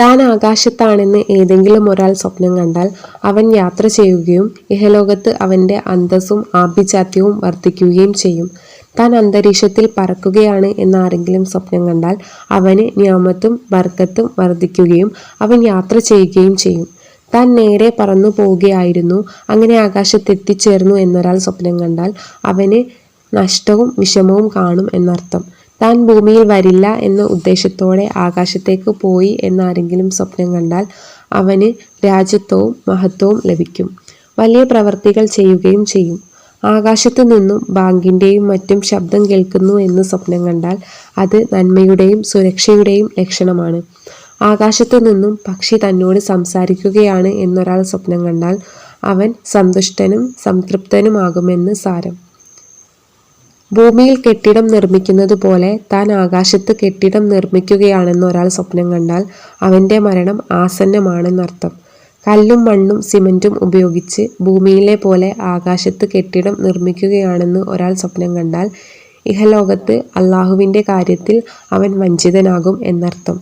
താൻ ആകാശത്താണെന്ന് ഏതെങ്കിലും ഒരാൾ സ്വപ്നം കണ്ടാൽ അവൻ യാത്ര ചെയ്യുകയും ഇഹലോകത്ത് അവന്റെ അന്തസ്സും ആഭിജാത്യവും വർദ്ധിക്കുകയും ചെയ്യും. താൻ അന്തരീക്ഷത്തിൽ പറക്കുകയാണ് എന്നാരെങ്കിലും സ്വപ്നം കണ്ടാൽ അവന് ന്യാമത്തും ബർക്കത്തും വർദ്ധിക്കുകയും അവൻ യാത്ര ചെയ്യുകയും ചെയ്യും. താൻ നേരെ പറന്നു പോവുകയായിരുന്നു അങ്ങനെ ആകാശത്തെത്തിച്ചേർന്നു എന്നൊരാൾ സ്വപ്നം കണ്ടാൽ അവന് നഷ്ടവും വിഷമവും കാണും എന്നർത്ഥം. താൻ ഭൂമിയിൽ വരില്ല എന്ന ഉദ്ദേശത്തോടെ ആകാശത്തേക്ക് പോയി എന്നാരെങ്കിലും സ്വപ്നം കണ്ടാൽ അവന് രാജ്യത്വവും മഹത്വവും ലഭിക്കും. വലിയ പ്രവർത്തികൾ ചെയ്യുകയും ചെയ്യും. ആകാശത്തു നിന്നും ബാങ്കിന്റെയും മറ്റും ശബ്ദം കേൾക്കുന്നു എന്ന് സ്വപ്നം കണ്ടാൽ അത് നന്മയുടെയും സുരക്ഷയുടെയും ലക്ഷണമാണ്. ആകാശത്തു നിന്നും പക്ഷി തന്നോട് സംസാരിക്കുകയാണ് എന്നൊരാൾ സ്വപ്നം കണ്ടാൽ അവൻ സന്തുഷ്ടനും സംതൃപ്തനുമാകുമെന്ന് സാരം. ഭൂമിയിൽ കെട്ടിടം നിർമ്മിക്കുന്നത് പോലെ താൻ ആകാശത്ത് കെട്ടിടം നിർമ്മിക്കുകയാണെന്ന് ഒരാൾ സ്വപ്നം കണ്ടാൽ അവന്റെ മരണം ആസന്നമാണെന്നർത്ഥം. കല്ലും മണ്ണും സിമന്റും ഉപയോഗിച്ച് ഭൂമിയിലെ പോലെ ആകാശത്ത് കെട്ടിടം നിർമ്മിക്കുകയാണെന്ന് ഒരാൾ സ്വപ്നം കണ്ടാൽ ഇഹലോകത്ത് അള്ളാഹുവിന്റെ കാര്യത്തിൽ അവൻ വഞ്ചിതനാകും എന്നർത്ഥം.